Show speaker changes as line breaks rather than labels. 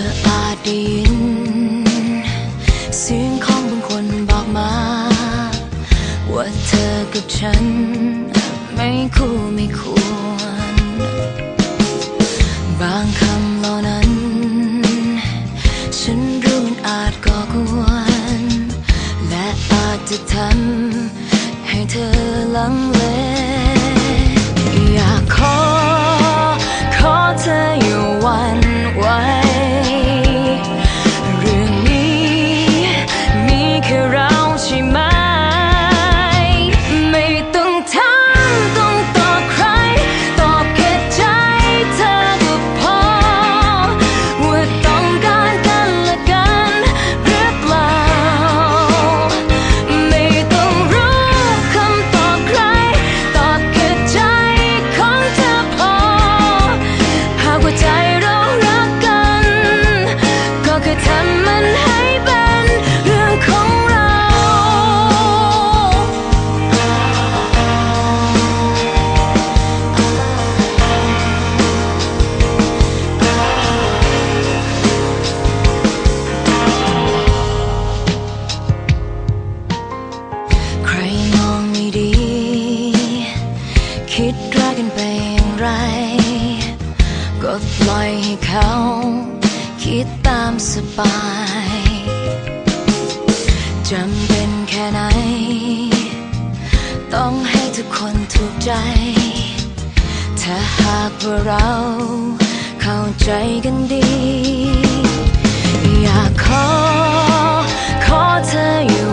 ออาจได้ยิน เสียงของบางคนบอกมา ว่าเธอกับฉัน ไม่คู่ไม่ควร บางคำเหล่านั้น ฉันรู้มันอาจก่อกวน และอาจจะทำให้เธอลังเล ก็ปล่อยให้เขา คิดตามสบายจำเป็นแค่ไหน ต้องให้ทุกคนถูกใจ ถ้าหากว่าเราเข้าใจกันดี อยากขอ ขอเธออยู่